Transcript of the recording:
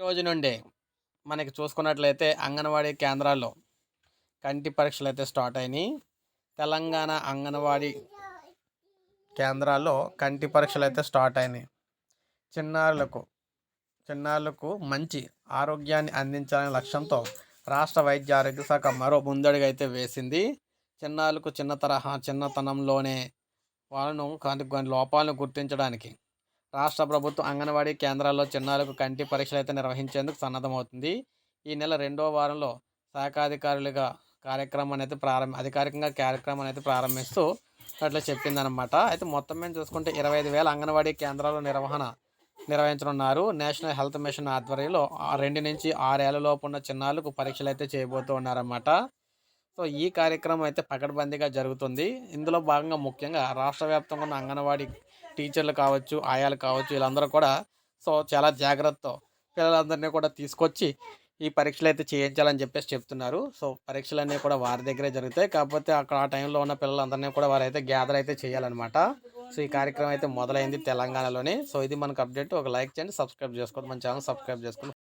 రోజు నుండి మనకి చూసుకున్నట్లయితే అంగన్వాడీ కేంద్రాల్లో కంటి పరీక్షలు అయితే స్టార్ట్ అయినాయి. తెలంగాణ అంగన్వాడీ కేంద్రాల్లో కంటి పరీక్షలు అయితే స్టార్ట్ అయినాయి. చిన్నారులకు చిన్నారులకు మంచి ఆరోగ్యాన్ని అందించాలనే లక్ష్యంతో రాష్ట్ర వైద్య ఆరోగ్య శాఖ మరో ముందడుగు అయితే వేసింది. చిన్నారులకు చిన్న తరహా చిన్నతనంలోనే వాళ్ళను కొన్ని లోపాలను గుర్తించడానికి రాష్ట్ర ప్రభుత్వం అంగన్వాడీ కేంద్రాల్లో చిన్నారులకు కంటి పరీక్షలు అయితే నిర్వహించేందుకు సన్నద్ధమవుతుంది. ఈ నెల రెండో వారంలో శాఖాధికారులుగా కార్యక్రమాన్ని అయితే ప్రారంభ అధికారికంగా కార్యక్రమాన్ని అయితే ప్రారంభిస్తూ అట్లా చెప్పిందనమాట అయితే మొత్తం మేము చూసుకుంటే ఇరవై ఐదు వేల అంగన్వాడీ కేంద్రాల నిర్వహణ నిర్వహించనున్నారు. నేషనల్ హెల్త్ మిషన్ ఆధ్వర్యంలో రెండు నుంచి ఆరేళ్ళ లోపు ఉన్న చిన్నారులకు పరీక్షలు అయితే చేయబోతూ ఉన్నారన్నమాట. సో ఈ కార్యక్రమం అయితే పకడ్బందీగా జరుగుతుంది. ఇందులో భాగంగా ముఖ్యంగా రాష్ట్ర వ్యాప్తంగా ఉన్న అంగన్వాడీ టీచర్లు కావచ్చు ఆయాలు కావచ్చు వీళ్ళందరూ కూడా సో చాలా జాగ్రత్త పిల్లలందరినీ కూడా తీసుకొచ్చి ఈ పరీక్షలు అయితే చేయించాలని చెప్పేసి చెప్తున్నారు. సో పరీక్షలు అన్నీ కూడా వారి దగ్గరే జరుగుతాయి. కాకపోతే అక్కడ ఆ టైంలో ఉన్న పిల్లలందరినీ కూడా వారు అయితే గ్యాదర్ అయితే చేయాలన్నమాట. సో ఈ కార్యక్రమం అయితే మొదలైంది తెలంగాణలోనే. సో ఇది మనకు అప్డేట్. ఒక లైక్ చేయండి సబ్స్క్రైబ్ చేసుకోండి. మన ఛానల్ సబ్స్క్రైబ్ చేసుకోండి.